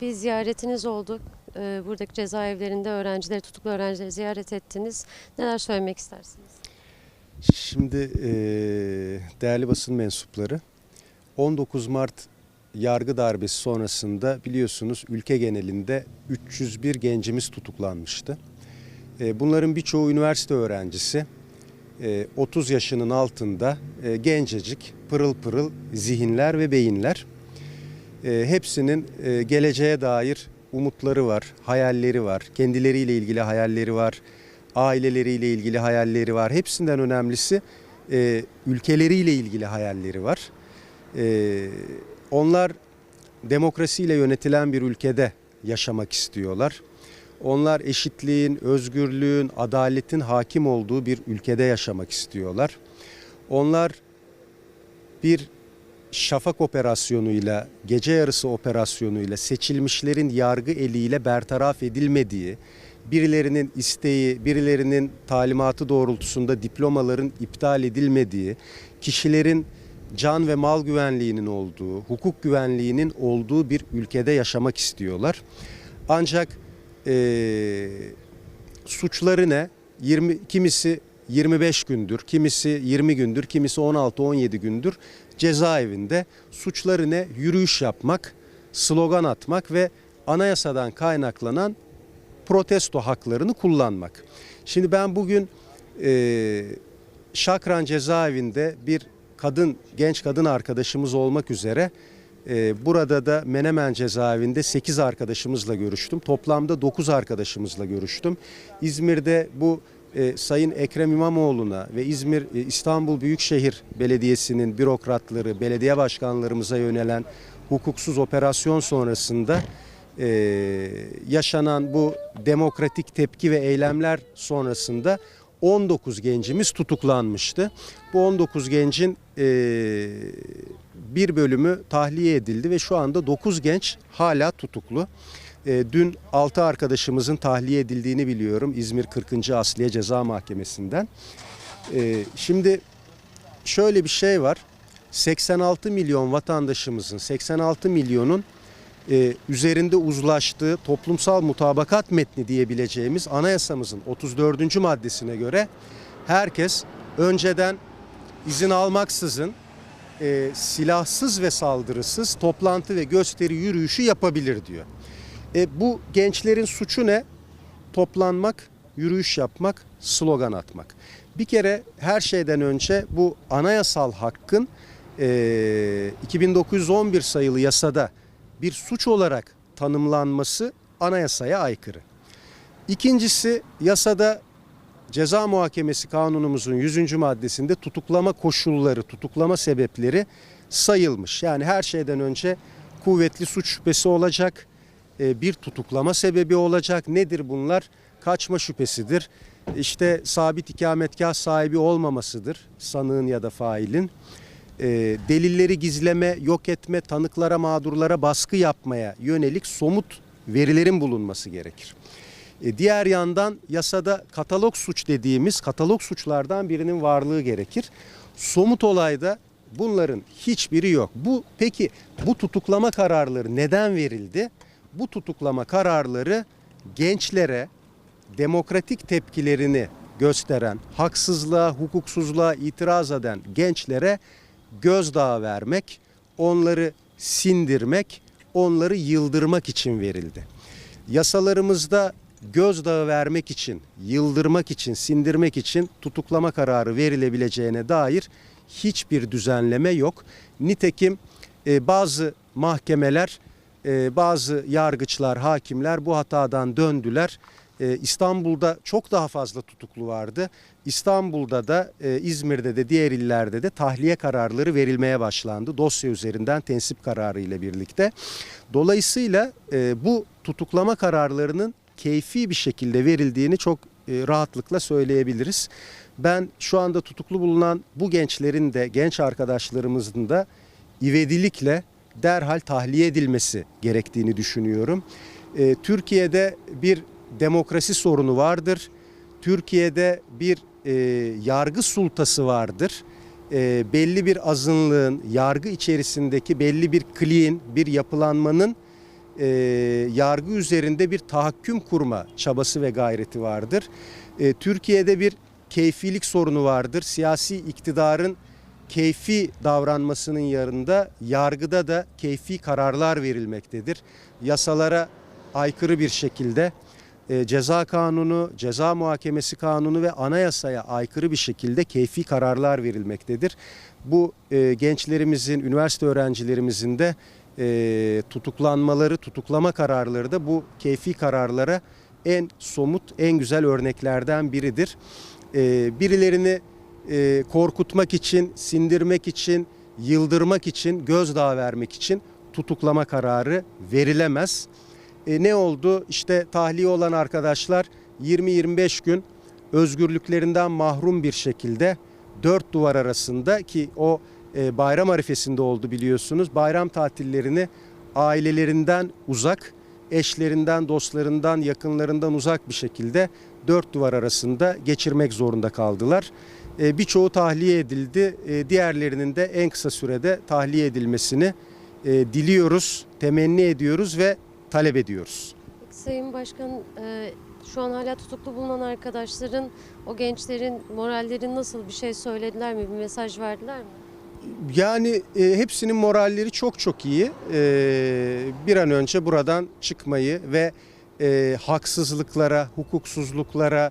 Bir ziyaretiniz oldu. Ee, Buradaki cezaevlerinde öğrencileri, tutuklu öğrencileri ziyaret ettiniz. Neler söylemek istersiniz? Şimdi eee, değerli basın mensupları 19 Mart yargı darbesi sonrasında biliyorsunuz ülke genelinde 301 gencimiz tutuklanmıştı. Eee, Bunların birçoğu üniversite öğrencisi. Eee, 30 yaşının altında gencecik, pırıl pırıl zihinler ve beyinler. Eee, Hepsinin eee, geleceğe dair umutları var, hayalleri var, kendileriyle ilgili hayalleri var, aileleriyle ilgili hayalleri var. Hepsinden önemlisi eee, ülkeleriyle ilgili hayalleri var. Eee, Onlar demokrasiyle yönetilen bir ülkede yaşamak istiyorlar. Onlar eşitliğin, özgürlüğün, adaletin hakim olduğu bir ülkede yaşamak istiyorlar. Onlar bir şafak operasyonuyla, gece yarısı operasyonuyla seçilmişlerin yargı eliyle bertaraf edilmediği, birilerinin isteği, birilerinin talimatı doğrultusunda diplomaların iptal edilmediği, kişilerin can ve mal güvenliğinin olduğu, hukuk güvenliğinin olduğu bir ülkede yaşamak istiyorlar. Ancak eee suçları ne? 20 kimisi 25 gündür, kimisi 20 gündür, kimisi 16-17 gündür cezaevinde. Suçları ne? Yürüyüş yapmak, slogan atmak ve anayasadan kaynaklanan protesto haklarını kullanmak. Şimdi ben bugün eee Şakran cezaevinde bir kadın, genç kadın arkadaşımız olmak üzere e, burada da Menemen cezaevinde 8 arkadaşımızla görüştüm. Toplamda 9 arkadaşımızla görüştüm. İzmir'de bu e, Sayın Ekrem İmamoğlu'na ve İzmir e, İstanbul Büyükşehir Belediyesi'nin bürokratları, belediye başkanlarımıza yönelen hukuksuz operasyon sonrasında e, yaşanan bu demokratik tepki ve eylemler sonrasında 19 gencimiz tutuklanmıştı. Bu 19 gencin e, bir bölümü tahliye edildi ve şu anda 9 genç hala tutuklu. E, dün 6 arkadaşımızın tahliye edildiğini biliyorum İzmir 40. Asliye Ceza Mahkemesi'nden. E, şimdi şöyle bir şey var. 86 milyon vatandaşımızın 86 milyonun e, üzerinde uzlaştığı toplumsal mutabakat metni diyebileceğimiz anayasamızın 34. maddesine göre herkes önceden izin almaksızın e, silahsız ve saldırısız toplantı ve gösteri yürüyüşü yapabilir diyor. E, bu gençlerin suçu ne? Toplanmak, yürüyüş yapmak, slogan atmak. Bir kere her şeyden önce bu anayasal hakkın e, 2911 sayılı yasada bir suç olarak tanımlanması anayasaya aykırı. İkincisi yasada ceza muhakemesi kanunumuzun 100. maddesinde tutuklama koşulları, tutuklama sebepleri sayılmış. Yani her şeyden önce kuvvetli suç şüphesi olacak, bir tutuklama sebebi olacak. Nedir bunlar? Kaçma şüphesidir. İşte sabit ikametgah sahibi olmamasıdır sanığın ya da failin. E, delilleri gizleme, yok etme, tanıklara, mağdurlara baskı yapmaya yönelik somut verilerin bulunması gerekir. E, diğer yandan yasada katalog suç dediğimiz katalog suçlardan birinin varlığı gerekir. Somut olayda bunların hiçbiri yok. Bu peki bu tutuklama kararları neden verildi? Bu tutuklama kararları gençlere demokratik tepkilerini gösteren, haksızlığa, hukuksuzluğa itiraz eden gençlere gözdağı vermek, onları sindirmek, onları yıldırmak için verildi. Yasalarımızda gözdağı vermek için, yıldırmak için, sindirmek için tutuklama kararı verilebileceğine dair hiçbir düzenleme yok. Nitekim e, bazı mahkemeler, e, bazı yargıçlar, hakimler bu hatadan döndüler. E, İstanbul'da çok daha fazla tutuklu vardı. İstanbul'da da e, İzmir'de de diğer illerde de tahliye kararları verilmeye başlandı. Dosya üzerinden tensip kararı ile birlikte. Dolayısıyla e, bu tutuklama kararlarının keyfi bir şekilde verildiğini çok e, rahatlıkla söyleyebiliriz. Ben şu anda tutuklu bulunan bu gençlerin de genç arkadaşlarımızın da ivedilikle derhal tahliye edilmesi gerektiğini düşünüyorum. E, Türkiye'de bir demokrasi sorunu vardır. Türkiye'de bir e, yargı sultası vardır. E, belli bir azınlığın yargı içerisindeki belli bir kliğin, bir yapılanmanın e, yargı üzerinde bir tahakküm kurma çabası ve gayreti vardır. E, Türkiye'de bir keyfilik sorunu vardır. Siyasi iktidarın keyfi davranmasının yanında yargıda da keyfi kararlar verilmektedir. Yasalara aykırı bir şekilde e, ceza kanunu, ceza muhakemesi kanunu ve anayasaya aykırı bir şekilde keyfi kararlar verilmektedir. Bu e, gençlerimizin, üniversite öğrencilerimizin de e, tutuklanmaları, tutuklama kararları da bu keyfi kararlara en somut, en güzel örneklerden biridir. E, birilerini e, korkutmak için, sindirmek için, yıldırmak için, gözdağı vermek için tutuklama kararı verilemez. E, ne oldu? İşte tahliye olan arkadaşlar 20-25 gün özgürlüklerinden mahrum bir şekilde dört duvar arasında ki o e, bayram arifesinde oldu biliyorsunuz. Bayram tatillerini ailelerinden uzak, eşlerinden, dostlarından, yakınlarından uzak bir şekilde dört duvar arasında geçirmek zorunda kaldılar. E, birçoğu tahliye edildi. E, diğerlerinin de en kısa sürede tahliye edilmesini e, diliyoruz, temenni ediyoruz ve talep ediyoruz. Sayın Başkan, şu an hala tutuklu bulunan arkadaşların, o gençlerin moralleri nasıl bir şey söylediler mi, bir mesaj verdiler mi? Yani e, hepsinin moralleri çok çok iyi. E, bir an önce buradan çıkmayı ve e, haksızlıklara, hukuksuzluklara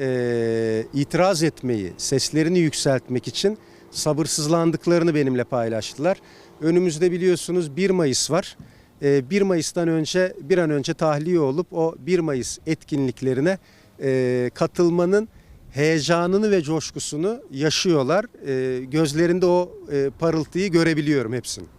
e, itiraz etmeyi, seslerini yükseltmek için sabırsızlandıklarını benimle paylaştılar. Önümüzde biliyorsunuz 1 Mayıs var. E, 1 Mayıs'tan önce bir an önce tahliye olup o 1 Mayıs etkinliklerine e, katılmanın heyecanını ve coşkusunu yaşıyorlar. E, gözlerinde o e, parıltıyı görebiliyorum hepsinin.